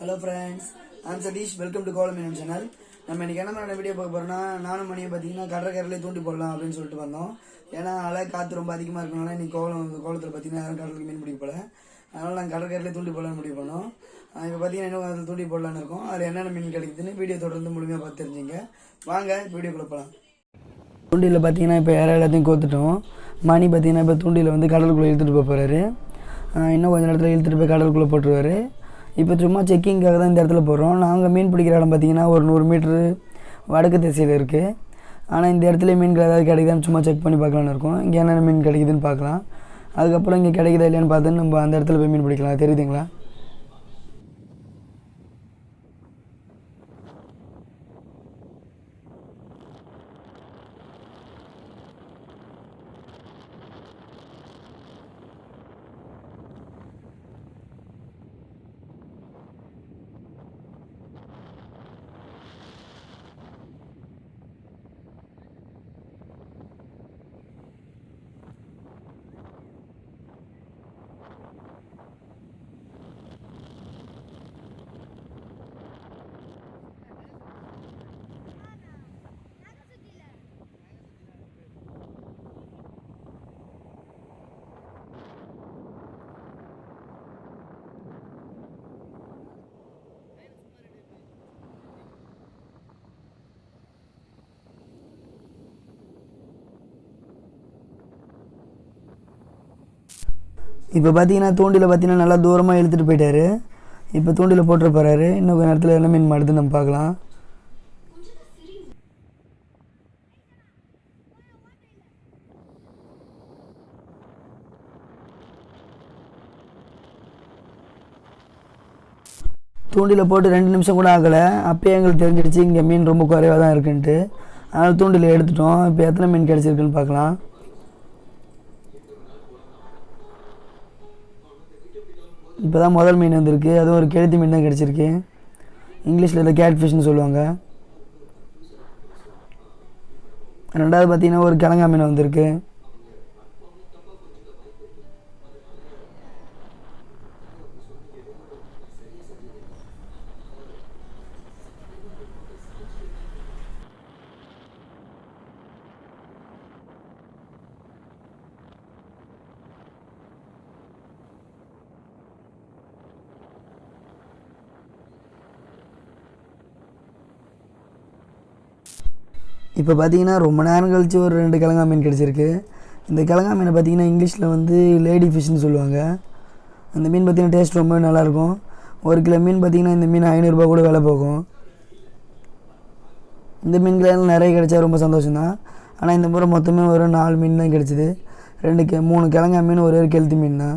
Hello friends I'm Satish welcome to கோலமீனம் channel நம்ம இன்னைக்கு என்ன மாதிரி வீடியோ பார்க்க போகிறோம்னா நானும் மணியை பார்த்தீங்கன்னா கடற்கரையிலே தூண்டி போடலாம் அப்படின்னு சொல்லிட்டு வந்தோம். ஏன்னா அலை காற்று ரொம்ப அதிகமாக இருக்கனால இன்னைக்கு கோலம் கோலத்தில் பார்த்தீங்கன்னா யாரும் கடலுக்கு மீன் பிடிக்க போல. அதனால் நாங்கள் கடற்கரையிலே தூண்டி போடலாம்னு முடிவு பண்ணோம். இப்போ பார்த்தீங்கன்னா இன்னும் அதில் தூண்டி போடலான்னு இருக்கோம். அதில் என்னென்ன மீன் கிடைக்குதுன்னு வீடியோ தொடர்ந்து முழுமையாக பார்த்து தெரிஞ்சுங்க. வாங்க வீடியோக்குள்ளே போகலாம் தூண்டியில் பார்த்தீங்கன்னா இப்போ யாரோ எல்லாத்தையும் கோத்துட்டோம். மணி பார்த்தீங்கன்னா இப்போ தூண்டியில் வந்து கடலுக்குள்ளே இழுத்துட்டு போக போகிறாரு இன்னும் கொஞ்சம் நேரத்தில் இழுத்துட்டு போய் கடலுக்குள்ளே போட்டுருவாரு. இப்போ சும்மா செக்கிங்காக தான் இந்த இடத்துல போகிறோம். நாங்கள் மீன் பிடிக்கிற இடம் பார்த்தீங்கன்னா ஒரு நூறு மீட்ரு வடக்கு திசையில் இருக்குது ஆனால் இந்த இடத்துல மீன்கள் ஏதாவது கிடைக்குதான்னு சும்மா செக் பண்ணி பார்க்கலான்னு இருக்கோம். இங்கே என்னென்ன மீன் கிடைக்குதுன்னு பார்க்கலாம். அதுக்கப்புறம் இங்கே கிடைக்குதா இல்லையான்னு பார்த்து நம்ம அந்த இடத்துல போய் மீன் பிடிக்கலாம். தெரியுதுங்களா? இப்போ பார்த்தீங்கன்னா தூண்டில் பார்த்தீங்கன்னா நல்லா தூரமாக இழுத்துட்டு போயிட்டாரு. இப்போ தூண்டில் போட்டுருப்பாரு இன்னும் கொஞ்ச நேரத்தில் என்ன மீன் மாடுது நம்ம பார்க்கலாம். தூண்டில் போட்டு ரெண்டு நிமிஷம் கூட ஆகலை. அப்போயே எங்களுக்கு தெரிஞ்சிடுச்சு இங்கே மீன் ரொம்ப குறைவாக தான் இருக்குன்ட்டு. அதனால் தூண்டில் எடுத்துட்டோம். இப்போ எத்தனை மீன் கிடச்சிருக்குன்னு பார்க்கலாம். இப்போ தான் முதல் மீன் வந்திருக்கு. அதுவும் ஒரு கெழுத்து மீன் தான் கிடச்சிருக்கு. இங்கிலீஷில் இதை கேட் ஃபிஷ்னு சொல்லுவாங்க. ரெண்டாவது பார்த்தீங்கன்னா ஒரு கிழங்கா மீன் வந்திருக்கு. இப்போ பார்த்தீங்கன்னா ரொம்ப நேரம் கழித்து ஒரு ரெண்டு கிழங்கா மீன் கிடச்சிருக்கு. இந்த கிழங்கா மீனை பார்த்தீங்கன்னா இங்கிலீஷில் வந்து லேடி ஃபிஷ்னு சொல்லுவாங்க. அந்த மீன் பார்த்தீங்கன்னா டேஸ்ட் ரொம்ப நல்லாயிருக்கும். ஒரு கிலோ மீன் பார்த்தீங்கன்னா இந்த மீன் ஐநூறுரூபா கூட விலை போகும். இந்த மீன்கள் நிறைய கிடைச்சா ரொம்ப சந்தோஷம்தான். ஆனால் இந்த முறை மொத்தமே ஒரு நாலு மீன் தான் கிடச்சிது. ரெண்டு கெ மூணு கிழங்கா மீன் ஒரே ஒரு கெளுத்தி மீன் தான்.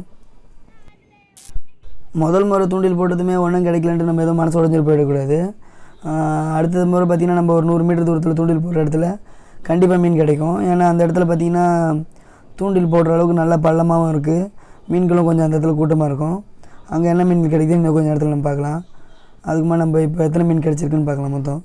முதல் முறை தூண்டில் போட்டதுமே ஒன்றும் கிடைக்கலன்ட்டு நம்ம எதுவும் மனசு உடஞ்சிட்டு போயிடக்கூடாது. அடுத்தது முறை பார்த்திங்கன்னா நம்ம ஒரு நூறு மீட்டர் தூரத்தில் தூண்டில் போடுற இடத்துல கண்டிப்பாக மீன் கிடைக்கும். ஏன்னா அந்த இடத்துல பார்த்திங்கன்னா தூண்டில் போடுற அளவுக்கு நல்ல பள்ளமாகவும் இருக்குது மீன்களும் கொஞ்சம் அந்த இடத்துல கூட்டமாக இருக்கும். அங்கே என்ன மீன் கிடைக்குது இன்னும் கொஞ்சம் இடத்துல நம்ம பார்க்கலாம். அதுக்குமா நம்ம இப்போ எத்தனை மீன் கிடச்சிருக்குன்னு பார்க்கலாம் மொத்தம்.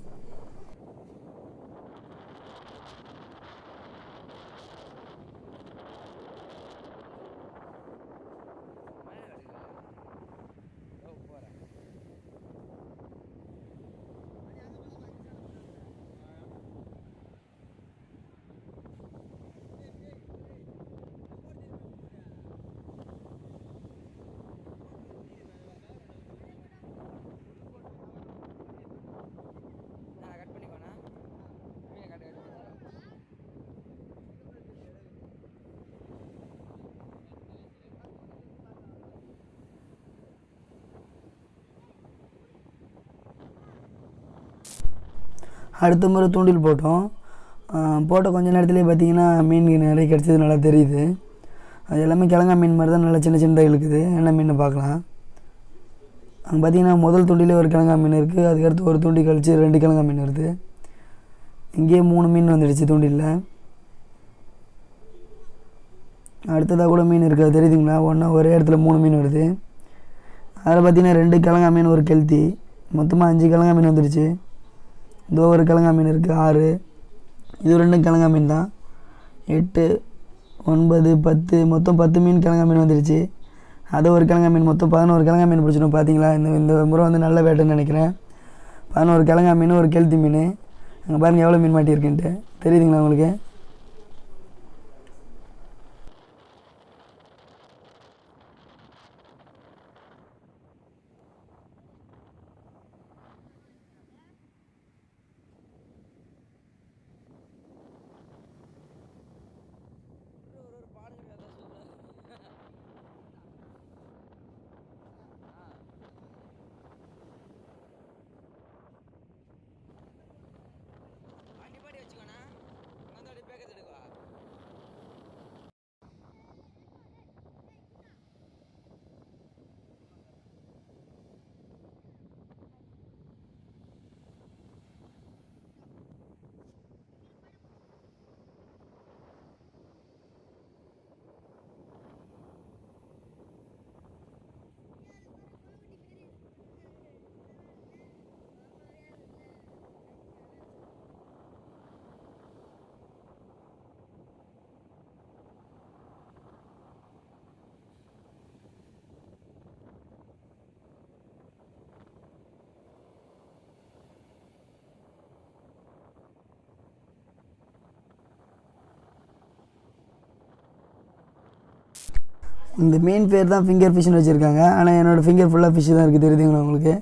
அடுத்த முறை தூண்டில் போட்டோம். போட்ட கொஞ்ச நேரத்துலேயே பார்த்தீங்கன்னா மீன் நிறைய கிடச்சது நல்லா தெரியுது. அது எல்லாமே கிழங்கா மீன் மாதிரி தான் நல்லா சின்ன சின்னதாக இழுக்குது. என்ன மீன் பார்க்கலாம். அங்கே பார்த்தீங்கன்னா முதல் தூண்டிலே ஒரு கிழங்கா மீன் இருக்குது அதுக்கடுத்து ஒரு தூண்டி கழித்து ரெண்டு கிழங்கா மீன் வருது. இங்கேயே மூணு மீன் வந்துடுச்சு தூண்டிலில். அடுத்ததாக கூட மீன் இருக்குது அது தெரியுதுங்களா? ஒன்றா ஒரே இடத்துல மூணு மீன் வருது. அதில் பார்த்தீங்கன்னா ரெண்டு கிழங்கா மீன் ஒரு கெளுத்தி மொத்தமாக அஞ்சு கிழங்கா மீன் வந்துடுச்சு. இதோ ஒரு கிழங்கா மீன் இருக்குது ஆறு. இது ரெண்டும் கிழங்கா மீன் தான். எட்டு ஒன்பது பத்து மொத்தம் பத்து மீன் கிழங்கா மீன் வந்துடுச்சு அது ஒரு கிழங்கா மீன் மொத்தம் பதினோரு கிழங்கா மீன் பிடிச்சிடும் பார்த்தீங்களா இந்த இந்த முறை வந்து நல்ல வேட்டைன்னு நினைக்கிறேன். பதினோரு கிழங்கா மீன் ஒரு கெளுத்தி மீன். அங்கே பாருங்கள் எவ்வளோ மீன் மாட்டியிருக்குன்ட்டு. தெரியுதுங்களா உங்களுக்கு? இந்த மெயின் பேர் தான் ஃபிங்கர் ஃபிஷ்னு வச்சுருக்காங்க. ஆனால் என்னோடய ஃபிங்கர் ஃபுல்லாக ஃபிஷ் தான் இருக்குது தெரியுதுங்களா உங்களுக்கு?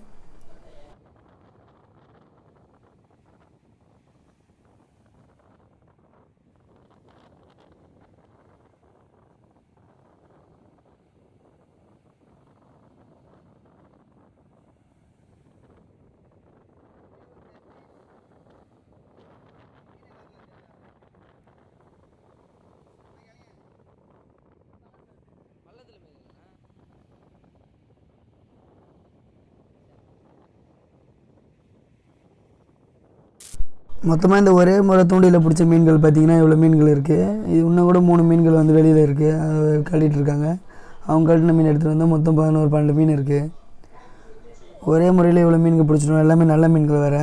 மொத்தமாக இந்த ஒரே முறை தூண்டியில் பிடிச்ச மீன்கள் பார்த்தீங்கன்னா இவ்வளோ மீன்கள் இருக்குது இது இன்னும் கூட மூணு மீன்கள் வந்து வெளியில் இருக்குது அது கட்டிகிட்டு இருக்காங்க. அவங்க கட்டின மீன் எடுத்துகிட்டு வந்தால் மொத்தம் பதினோரு பன்னெண்டு மீன் இருக்குது ஒரே முறையில் இவ்வளோ மீன்கள் பிடிச்சிடும் எல்லாமே நல்ல மீன்கள் வேறு.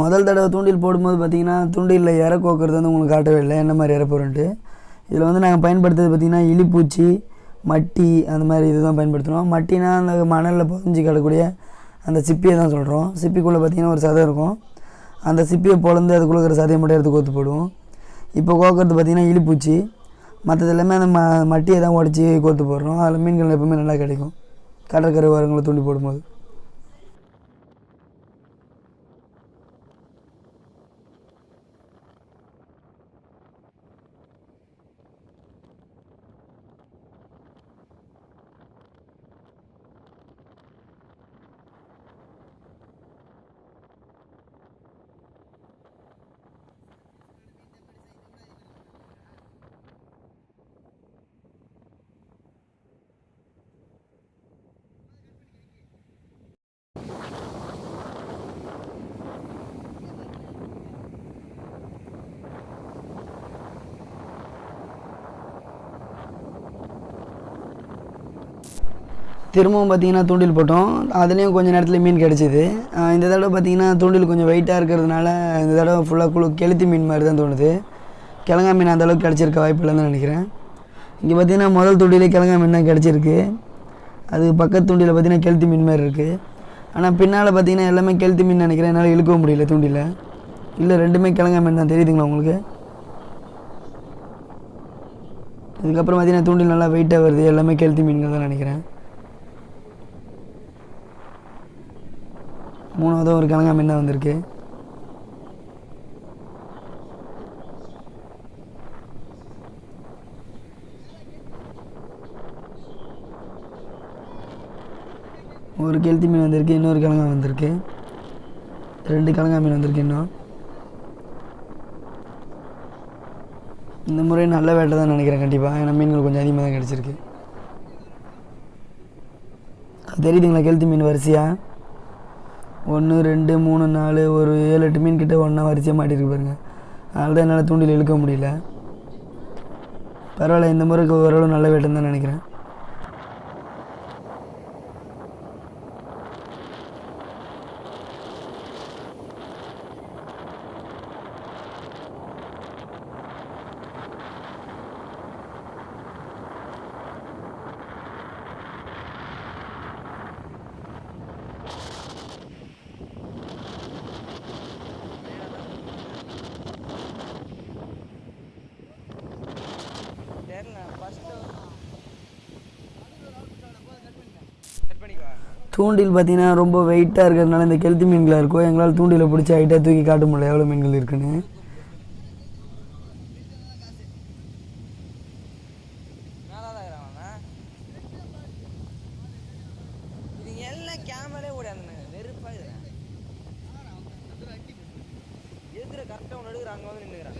முதல் தடவை தூண்டில் போடும்போது பார்த்திங்கன்னா தூண்டிலில் இற கோக்கிறது வந்து உங்களுக்கு காட்டவே இல்லை. என்ன மாதிரி இறப்போருன்ட்டு இதில் வந்து நாங்கள் பயன்படுத்துறது பார்த்திங்கன்னா இலிப்பூச்சி மட்டி அந்த மாதிரி இதுதான் பயன்படுத்தினோம் மட்டினா அந்த மணலில் புதஞ்சு கிடக்கூடிய அந்த சிப்பியை தான் சொல்கிறோம் சிப்பிக்குள்ளே பார்த்திங்கன்னா ஒரு சதை இருக்கும். அந்த சிப்பியை பொழந்து அதுக்குள்ளே இருக்கிற சதையை மட்டும் எடுத்து கோத்து போடுவோம். இப்போ கோக்கிறது பார்த்திங்கன்னா இலிப்பூச்சி மற்றது எல்லாமே அந்த ம மட்டியை தான் உடச்சி கோத்து போடுறோம். அதில் மீன்கள் எப்பவுமே நல்லா கிடைக்கும். கடற்கரை ஓரங்களை தூண்டி போடும்போது. திரும்பவும் பார்த்தீங்கன்னா தூண்டில் போட்டோம். அதுலேயும் கொஞ்சம் நேரத்தில் மீன் கிடச்சிது. இந்த தடவை பார்த்திங்கன்னா தூண்டில் கொஞ்சம் வெயிட்டாக இருக்கிறதுனால இந்த தடவை ஃபுல்லாக குழு கெளுத்தி மீன் மாதிரி தான் தோணுது. கிழங்கா மீன் அந்தளவுக்கு கிடச்சிருக்க வாய்ப்பு இல்லைன்னு நினைக்கிறேன். இங்கே பார்த்தீங்கன்னா முதல் தூண்டிலே கிழங்கா மீன் தான் கிடச்சிருக்கு. அது பக்கத்து தூண்டியில் பார்த்தீங்கன்னா கெளுத்தி மீன் மாதிரி இருக்குது ஆனால் பின்னால் பார்த்தீங்கன்னா எல்லாமே கெளுத்தி மீன் நினைக்கிறேன். என்னால் இழுக்கவும் முடியல தூண்டியில் இல்லை ரெண்டுமே கிழங்கா மீன் தான். தெரியுதுங்களா உங்களுக்கு? இதுக்கப்புறம் பார்த்தீங்கன்னா தூண்டில் நல்லா வெயிட்டாக வருது. எல்லாமே கெளுத்தி மீன்கள் தான் நினைக்கிறேன். மூணாவது ஒரு கிழங்கா மீன் தான் வந்திருக்கு. ஒரு கெளுத்தி மீன் வந்திருக்கு இன்னொரு கிழங்கா வந்திருக்கு. ரெண்டு கிழங்கா மீன் வந்திருக்கு இன்னும். இந்த முறை நல்ல வேட்டை தான் நினைக்கிறேன் கண்டிப்பாக ஏன்னா மீன்கள் கொஞ்சம் அதிகமாக தான் கிடச்சிருக்கு. அது தெரியுதுங்களா கெளுத்தி மீன் வரிசையாக ஒன்று ரெண்டு மூணு நாலு ஒரு ஏழு எட்டு மீன் கிட்டே ஒன்றா வரிசையாக மாட்டிருக்கு பாருங்க. அதனால தான் என்னால் தூண்டில் இழுக்க முடியல. பரவாயில்ல இந்த முறைக்கு ஓரளவு நல்ல வேட்டம் தான் நினைக்கிறேன். தூண்டில் பார்த்தீங்கன்னா ரொம்ப வெயிட்டாக இருக்கிறதுனால இந்த கெளுத்து மீன்களாக இருக்கும் எங்களால் தூண்டில் பிடிச்சி ஹைட்டாக தூக்கி காட்ட முடியல. எவ்வளோ மீன்கள் இருக்குன்னு. கரெக்டாக ஒன்று எடுக்கிறாங்க வந்து நின்றுக்கிறாங்க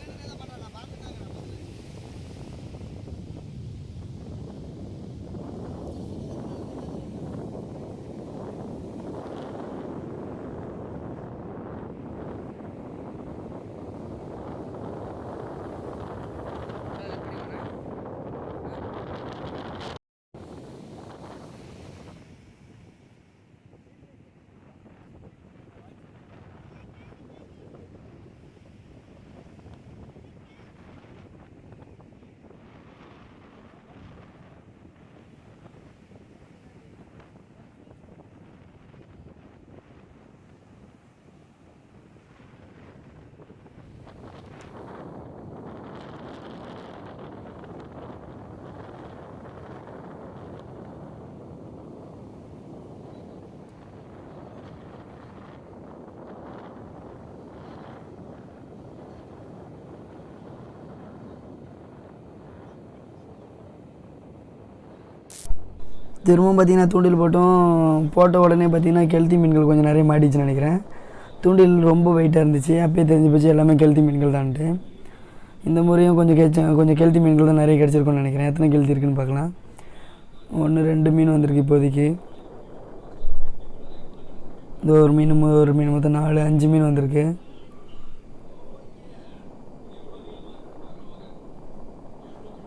திரும்பவும் பார்த்தீங்கன்னா தூண்டில் போட்டோம் போட்ட உடனே பார்த்தீங்கன்னா கெளுத்தி மீன்கள் கொஞ்சம் நிறைய மாட்டிச்சுன்னு நினைக்கிறேன். தூண்டில் ரொம்ப வெயிட்டாக இருந்துச்சு அப்பயே தெரிஞ்சு போச்சு எல்லாமே கெளுத்தி மீன்கள் தான்ட்டு இந்த முறையும் கொஞ்சம் கெச்ச கொஞ்சம் கெளுத்தி மீன்கள் தான் நிறைய கிடச்சிருக்கும்னு நினைக்கிறேன். எத்தனை கெளுத்தி இருக்குன்னு பார்க்கலாம். ஒன்று ரெண்டு மீன் வந்திருக்கு இப்போதைக்கு. இந்த ஒரு மீன் ஒரு மீன் மொத்தம் நாலு அஞ்சு மீன் வந்திருக்கு.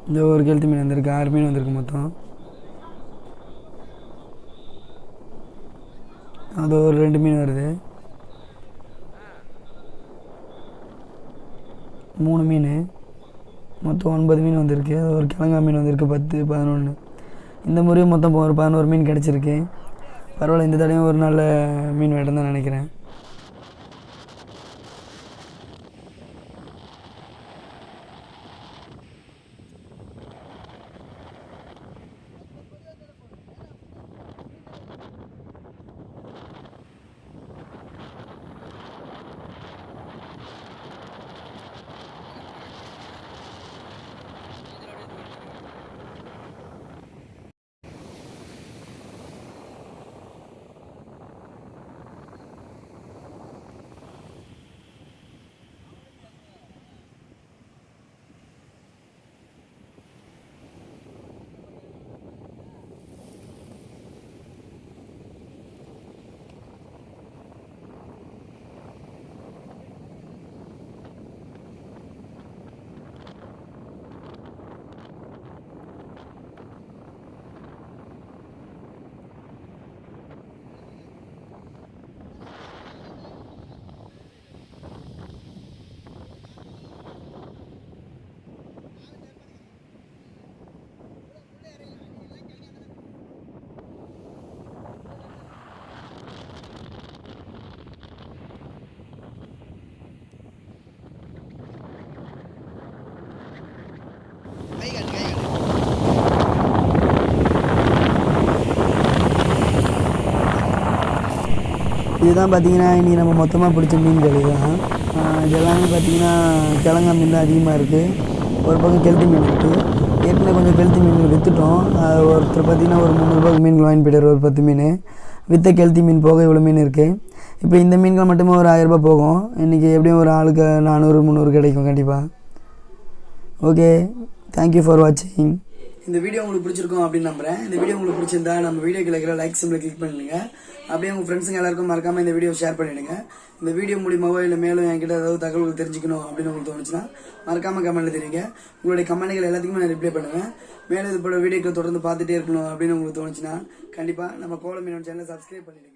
இந்த ஒரு கெளுத்தி மீன் வந்திருக்கு ஆறு மீன் வந்திருக்கு மொத்தம். அது ஒரு ரெண்டு மீன் வருது. மூணு மீன். மொத்தம் ஒன்பது மீன் வந்திருக்கு. அது ஒரு கிழங்கா மீன் வந்திருக்கு பத்து பதினொன்று இந்த முறையும் மொத்தம் ஒரு பதினோரு மீன் கிடச்சிருக்கு. பரவாயில்ல இந்த தடவையும் ஒரு நல்ல மீன் வேட்டம் தான் நினைக்கிறேன். இதுதான் பார்த்தீங்கன்னா இன்றைக்கி நம்ம மொத்தமாக பிடிச்ச மீன்கள் இதுதான் ஆஹ் இது எல்லாமே பார்த்தீங்கன்னா கிழங்கா மீன் தான் அதிகமாக இருக்குது ஒரு பக்கம் கெளுத்தி மீன் இருக்குது ஏற்கனவே கொஞ்சம் கெளுத்தி மீன் விற்றுட்டோம் ஒருத்தர் பார்த்தீங்கன்னா ஒரு முந்நூறுபாய்க்கு மீன்கள் வாங்கி போயிட்டார் ஒரு பத்து மீன். விற்ற கெளுத்தி மீன் போக இவ்வளோ மீன் இருக்குது இப்போ இந்த மீன்கள் மட்டுமே ஒரு ஆயிரரூபா போகும். இன்றைக்கி எப்படியும் ஒரு ஆளுக்கு நானூறு முந்நூறு கிடைக்கும் கண்டிப்பாக ஓகே தேங்க்யூ ஃபார் வாட்சிங் இந்த வீடியோ உங்களுக்கு பிடிச்சிருக்கும் அப்படின்னு நம்புறேன். இந்த வீடியோ உங்களுக்கு பிடிச்சிருந்தா நம்ம வீடியோ கிடைக்கிற லைக் சிம்பிள் கிளிக் பண்ணுங்க அப்படியே உங்கள் ஃப்ரெண்ட்ஸுங்க எல்லாருக்கும் மறக்காம இந்த வீடியோ ஷேர் பண்ணிடுங்க. இந்த வீடியோ மூலியமாவோ இல்லை மேலும் என்கிட்ட ஏதாவது தகவல்கள் தெரிஞ்சுக்கணும் அப்படின்னு உங்களுக்கு தோணுச்சுன்னா மறக்காம கமெண்ட்ல தெரியுங்க. உங்களுடைய கமெண்ட்கள் எல்லாத்துக்குமே நான் ரிப்ளை பண்ணுவேன். மேலும் இது போல வீடியோக்கள் தொடர்ந்து பார்த்துட்டே இருக்கணும் அப்படின்னு உங்களுக்கு தோணுச்சுன்னா கண்டிப்பாக நம்ம கோலம் மீனோட சேனலை சப்ஸ்கிரைப் பண்ணிடுங்க.